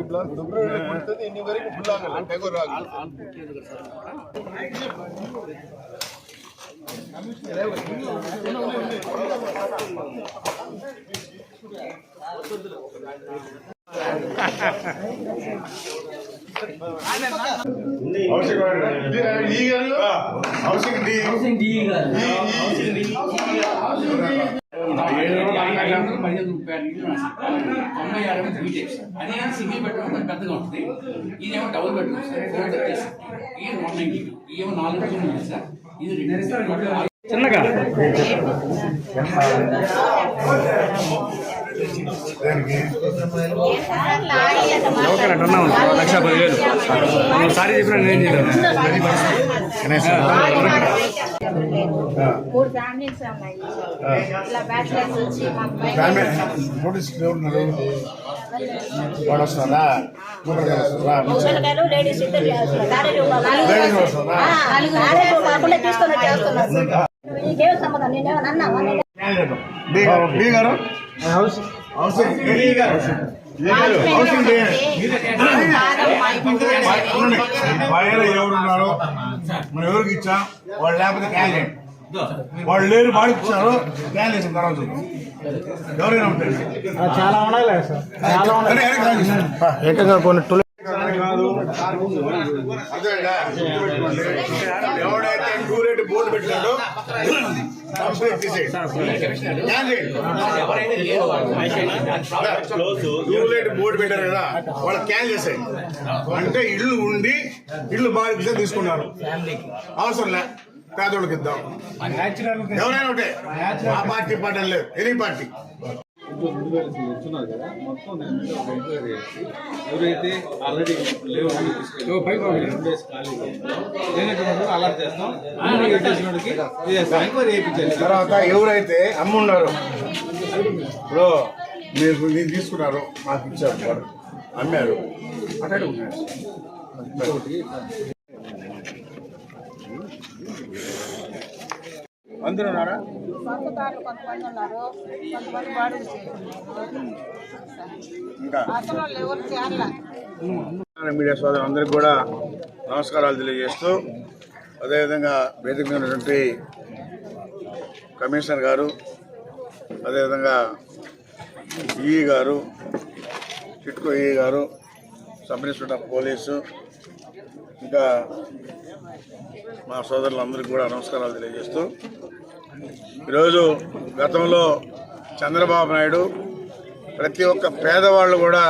ಈ block February ಕೊಡ್ತದೆ ಇನ್ನಿವರೆಗೂ full ಆಗಲ್ಲ ಟೆಗೋರ್ ಆಗಲ್ಲ ಈಗ ಹೌಸಿಂಗ್ ಡಿ పదిహేను సార్. తొంభై ఆరు అది సింగిల్ బెడ్రూమ్ పెద్దగా ఉంటుంది ఇదేమో డబుల్ బెడ్రూమ్ సార్ ఫోర్ వచ్చేసి ఇది వన్ నైన్టీ ఇదేమో నాలుగు బెడ్రూమ్ ఉంది సార్ ఇది రెండు చిన్నగా లక్ష పదివేలు సారీ చెప్పిన నేను మూడు ఫ్యామిలీస్ ఉన్నాయి ఇట్లా బ్యాచిలర్స్ వచ్చి వాడు వస్తున్నారా ముసలికాయలు లేడీస్ ఇద్దరు కాకుండా తీసుకొని చేస్తున్నారు నీకేం సంబంధం? నేనేమన్నా అన్నావా? నేను డి గారు డి గారు హౌసింగ్ హౌసింగ్ డి గారు హౌసింగ్ డి బయలు ఎవరు ఉన్నారో మనం ఎవరికి ఇచ్చాం? వాళ్ళు లేకపోతే క్యాండిడేట్ వాళ్ళు లేరు వాడికి ఇచ్చారు క్యాండిడేట్ తర్వాత. ఎవరైనా ఉంటారు? చాలా ఉన్నాయి సార్. చాలా అరే, అరే, కాదు. ఏకంగా కొన్ని. ఎవడైతే టూరేట్ బోర్డు పెట్టాడో టూలేట్ బోర్డు పెట్టారు కదా వాళ్ళు క్యాన్ చేసాయి అంటే ఇల్లు ఉండి ఇల్లు బాగా తీసుకున్నారు అవసరం లే పేదోళ్ళకి ఇద్దాం ఎవరైనా ఒకటే ఆ పార్టీ పార్టీ లేదు. ఎనీ పార్టీ ఇస్తున్నారు కదా మొత్తం దాని మీద ఒక ఎంక్వైరీ చేసి ఎవరైతే ఆల్రెడీ లేవు రెండు డేస్ ఖాళీ లేనటువంటి అలర్ట్ చేస్తాం. ఎంక్వైరీ చేయించాలి. తర్వాత ఎవరైతే అమ్మున్నారు ఇప్పుడు మీరు మీరు తీసుకున్నారు మాకు ఇచ్చారు వాడు అమ్మారు. అట్లాంటి ఉన్నాయి అందరూ ఉన్నారా? సొంతదారులు కొంతమంది ఉన్నారు. కొంతమంది బాడుగు ఇంకా. అసలు ఎవరు చేయాల మీడియా సోదరులందరికీ కూడా నమస్కారాలు తెలియజేస్తూ అదేవిధంగా వేదిక మీద ఉన్నటువంటి కమిషనర్ గారు అదేవిధంగా ఈ గారు చిట్కో ఈ గారు సబ్ ఇన్స్పెక్టర్ ఆఫ్ పోలీసు ఇంకా మా సోదరులందరికీ కూడా నమస్కారాలు తెలియజేస్తూ ఈరోజు గతంలో చంద్రబాబు నాయుడు ప్రతి ఒక్క పేదవాళ్ళు కూడా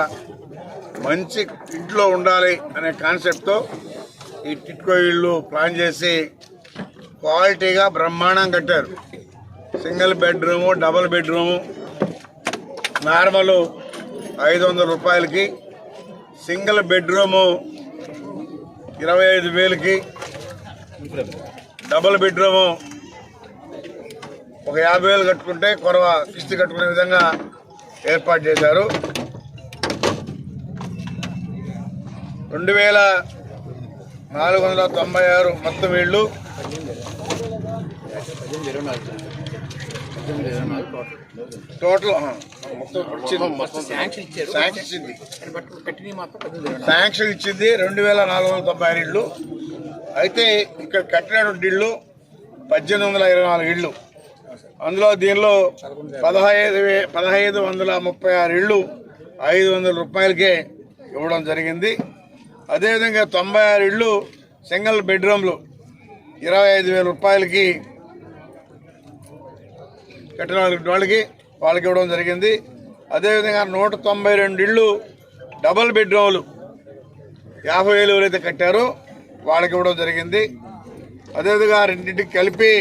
మంచి ఇంట్లో ఉండాలి అనే కాన్సెప్ట్తో ఈ టిట్కో ఇళ్ళు ప్లాన్ చేసి క్వాలిటీగా బ్రహ్మాండం కట్టారు. Single bedroom double bedroom normal ఐదు వందల రూపాయలకి సింగిల్ బెడ్రూము ఇరవై ఐదు వేలకి డబుల్ బెడ్రూము ఒక యాభై వేలు కట్టుకుంటే కొరవ కిస్తీ కట్టుకునే విధంగా ఏర్పాటు చేశారు. రెండు వేల నాలుగు వందల తొంభై ఆరు మొత్తం ఇళ్ళు. టోటల్ శాంక్షన్ ఇచ్చింది. శాంక్షన్ రెండు వేల నాలుగు వందల తొంభై ఆరు ఇళ్ళు. అయితే ఇక్కడ కట్టినటువంటి ఇళ్ళు పద్దెనిమిది వందల ఇరవై నాలుగు ఇళ్ళు. అందులో దీనిలో పదహైదు వే- పదహైదు వందల ముప్పై ఆరు ఇళ్ళు ఐదు వందల రూపాయలకే ఇవ్వడం జరిగింది. అదేవిధంగా తొంభై ఆరు ఇళ్ళు సింగిల్ బెడ్రూమ్లు ఇరవై ఐదు వేల రూపాయలకి కట్టిన వాళ్ళకి వాళ్ళకి వాళ్ళకి ఇవ్వడం జరిగింది. అదేవిధంగా నూట తొంభై రెండు ఇళ్ళు డబల్ బెడ్రూమ్లు యాభై వేలు ఎవరైతే కట్టారో వాళ్ళకి ఇవ్వడం జరిగింది. అదేవిధంగా రెండింటికి కలిపి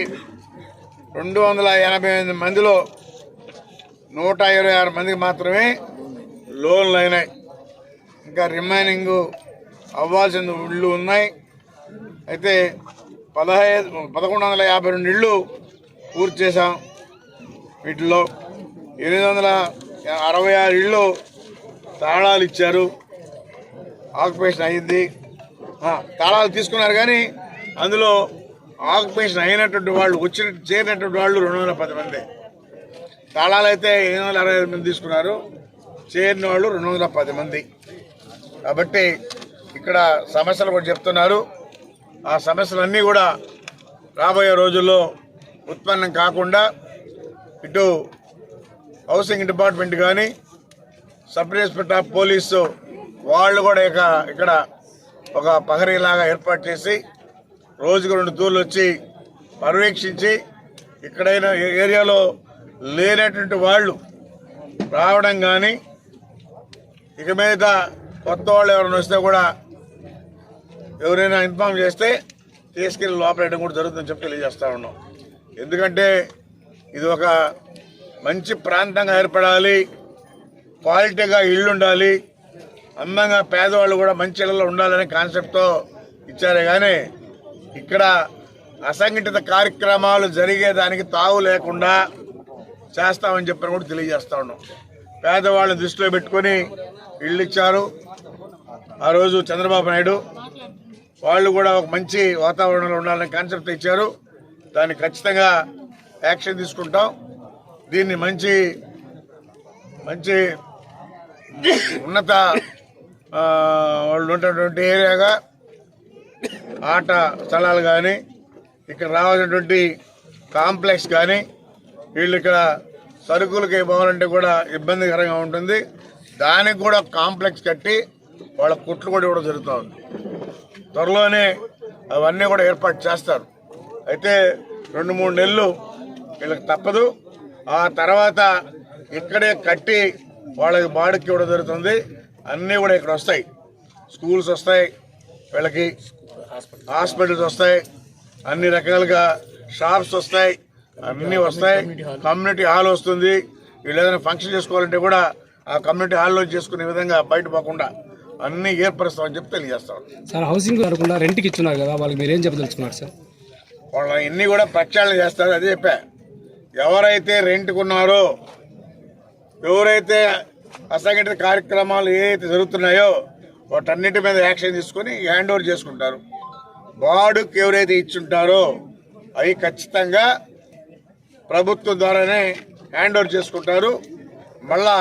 రెండు వందల ఎనభై ఎనిమిది మందిలో నూట ఇరవై ఆరు మందికి మాత్రమే లోన్లు అయినాయి. ఇంకా రిమైనింగ్ అవ్వాల్సిన ఇళ్ళు ఉన్నాయి. అయితే పదహైదు పదకొండు వందల యాభై రెండు ఇళ్ళు పూర్తి చేశాం. వీటిలో ఎనిమిది వందల అరవై ఆరు ఇళ్ళు తాళాలు ఇచ్చారు. ఆక్యుపేషన్ అయింది. తాళాలు తీసుకున్నారు కానీ అందులో ఆక్యుపేషన్ అయినటువంటి వాళ్ళు వచ్చిన చేరినటువంటి వాళ్ళు రెండు వందల పది మంది. తాళాలు అయితే ఎనిమిది వందల అరవై ఐదు మంది తీసుకున్నారు. చేరిన వాళ్ళు రెండు వందల పది మంది. కాబట్టి ఇక్కడ సమస్యలు కూడా చెప్తున్నారు. ఆ సమస్యలన్నీ కూడా రాబోయే రోజుల్లో ఉత్పన్నం కాకుండా ఇటు హౌసింగ్ డిపార్ట్మెంట్ కానీ సబ్ ఇన్స్పెక్టర్ ఆఫ్ పోలీసు వాళ్ళు కూడా ఇక ఇక్కడ ఒక పహరీలాగా ఏర్పాటు చేసి రోజుకు రెండు తూర్లు వచ్చి పర్యవేక్షించి ఇక్కడైనా ఏరియాలో లేనటువంటి వాళ్ళు రావడం కానీ ఇక మీద కొత్త వాళ్ళు ఎవరైనా వస్తే కూడా ఎవరైనా ఇన్ఫామ్ చేస్తే తీసుకెళ్ళి లోపలేయడం కూడా జరుగుతుందని చెప్పి తెలియజేస్తా ఉన్నాం. ఎందుకంటే ఇది ఒక మంచి ప్రాంతంగా ఏర్పడాలి. క్వాలిటీగా ఇల్లు ఉండాలి అందంగా పేదవాళ్ళు కూడా మంచి ఇళ్ళలో ఉండాలనే కాన్సెప్ట్తో ఇచ్చారే కానీ ఇక్కడ అసంఘటిత కార్యక్రమాలు జరిగేదానికి తావు లేకుండా చేస్తామని చెప్పని కూడా తెలియజేస్తా ఉన్నాం. పేదవాళ్ళని దృష్టిలో పెట్టుకొని ఇళ్ళు ఇచ్చారు. ఆ రోజు చంద్రబాబు నాయుడు వాళ్ళు కూడా ఒక మంచి వాతావరణంలో ఉండాలనే కాన్సెప్ట్ ఇచ్చారు. దాన్ని ఖచ్చితంగా యాక్షన్ తీసుకుంటాం. దీన్ని మంచి మంచి ఉన్నత వాళ్ళు ఉన్నటువంటి ఏరియాగా ఆట స్థలాలు కానీ ఇక్కడ రావాల్సినటువంటి కాంప్లెక్స్ కానీ వీళ్ళు ఇక్కడ సరుకులకి పోవాలంటే కూడా ఇబ్బందికరంగా ఉంటుంది. దానికి కూడా కాంప్లెక్స్ కట్టి వాళ్ళ కుట్లు కూడా ఇవ్వడం జరుగుతుంది త్వరలోనే అవన్నీ కూడా ఏర్పాటు చేస్తారు. అయితే రెండు మూడు నెలలు వీళ్ళకి తప్పదు. ఆ తర్వాత ఇక్కడే కట్టి వాళ్ళకి బాడుకి ఇవ్వడం జరుగుతుంది. అన్నీ కూడా ఇక్కడ వస్తాయి. స్కూల్స్ వస్తాయి. వీళ్ళకి హాస్పిటల్స్ వస్తాయి. అన్ని రకాలుగా షాప్స్ వస్తాయి. అన్నీ వస్తాయి. కమ్యూనిటీ హాల్ వస్తుంది. వీళ్ళు ఏదైనా ఫంక్షన్ చేసుకోవాలంటే కూడా ఆ కమ్యూనిటీ హాల్లో చేసుకునే విధంగా బయట పోకుండా అన్నీ ఏర్పరుస్తామని చెప్పి తెలియజేస్తాం. సార్ హౌసింగ్ కాకుండా రెంట్కి ఇచ్చున్నారు కదా వాళ్ళకి మీరు ఏం చెప్పదలుచుకున్నారు సార్? వాళ్ళ ఇన్ని కూడా ప్రక్షాళన చేస్తారు. అదే చెప్పా. ఎవరైతే రెంట్కున్నారో ఎవరైతే అసంఘటిత కార్యక్రమాలు ఏవైతే జరుగుతున్నాయో వాటన్నిటి మీద యాక్షన్ తీసుకొని హ్యాండ్ ఓవర్ చేసుకుంటారు. బాడుకు ఎవరైతే ఇచ్చుంటారో అవి ఖచ్చితంగా ప్రభుత్వం ద్వారానే హ్యాండ్ ఓవర్ చేసుకుంటారు. మళ్ళా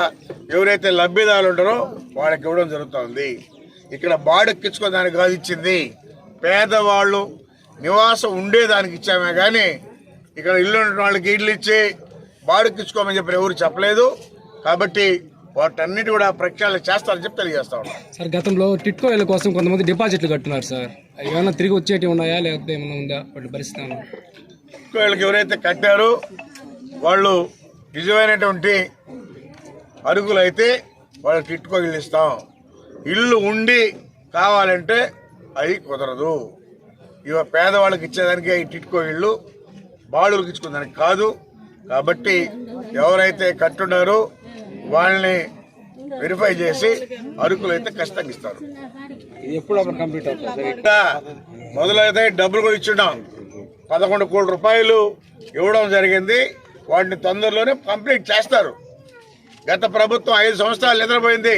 ఎవరైతే లబ్ధిదారులు ఉంటారో వాళ్ళకి ఇవ్వడం జరుగుతుంది. ఇక్కడ బాడెక్కించుకోదానికి కాదు ఇచ్చింది. పేదవాళ్ళు నివాసం ఉండేదానికి ఇచ్చామే కానీ ఇక్కడ ఇల్లు ఉన్న వాళ్ళకి ఇల్లు ఇచ్చి బాడెక్కించుకోమని చెప్పి ఎవరు చెప్పలేదు. కాబట్టి వాటన్నిటి కూడా ప్రక్షాళన చేస్తారని చెప్పి తెలియజేస్తా ఉన్నాం. సార్ గతంలో టిట్కో ఇళ్ళ కోసం కొంతమంది డిపాజిట్లు కట్టున్నారు సార్. ఏమైనా తిరిగి వచ్చేటివి ఉన్నాయా? లేకపోతే ఏమైనా ఉందా వాటి పరిస్థితి? వీళ్ళకి ఎవరైతే కట్టారో వాళ్ళు నిజమైనటువంటి అరుగులు అయితే వాళ్ళకి ఇట్టుకో ఇల్లు ఇస్తాం. ఇల్లు ఉండి కావాలంటే అవి కుదరదు. ఇవ పేదవాళ్ళకి ఇచ్చేదానికి ఈ టిట్కో ఇల్లు బాడులకు ఇచ్చుకునేదానికి కాదు. కాబట్టి ఎవరైతే కట్టున్నారో వాళ్ళని వెరిఫై చేసి అరుకులు అయితే ఖచ్చితంగా ఇస్తారు. మొదలైతే డబ్బులు కూడా ఇచ్చున్నాం. పదకొండు కోట్ల రూపాయలు ఇవ్వడం జరిగింది. వాటిని తొందరలోనే కంప్లీట్ చేస్తారు. గత ప్రభుత్వం ఐదు సంవత్సరాలు నిద్రపోయింది.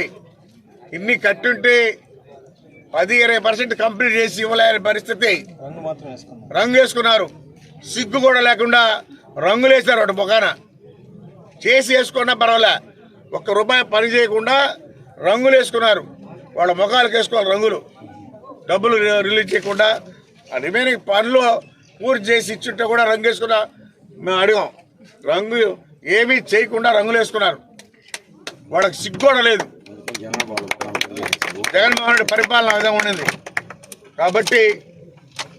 ఇన్ని కట్టుంటే పది ఇరవై పర్సెంట్ కంప్లీట్ చేసి ఇవ్వలేని పరిస్థితి. రంగు వేసుకున్నారు. సిగ్గు కూడా లేకుండా రంగులు వేశారు వాటి ముఖాన చేసి వేసుకున్నా పర్వాలే. ఒక్క రూపాయి పని చేయకుండా రంగులు వేసుకున్నారు వాళ్ళ ముఖాలకు వేసుకోవాలి రంగులు. డబ్బులు రిలీజ్ చేయకుండా. ఆ రిమైనింగ్ పనులు పూర్తి చేసి ఇచ్చుంటే కూడా రంగు వేసుకున్నా మేము అడిగాం. రంగు ఏమీ చేయకుండా రంగులు వేసుకున్నారు వాళ్ళకి సిగ్గు కూడా లేదు. జగన్మోహన్ రెడ్డి పరిపాలన విధంగా ఉండింది. కాబట్టి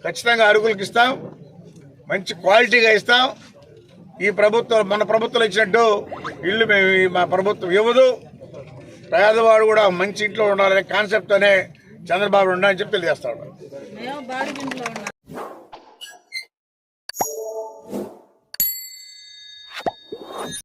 ఖచ్చితంగా అరుగులకు ఇస్తాం. మంచి క్వాలిటీగా ఇస్తాం. ఈ ప్రభుత్వం మన ప్రభుత్వం ఇచ్చినట్టు ఇల్లు మేము మా ప్రభుత్వం ఇవ్వదు. పేదవాడు కూడా మంచి ఇంట్లో ఉండాలనే కాన్సెప్ట్తోనే చంద్రబాబు ఉండాలని చెప్పి తెలియజేస్తాడు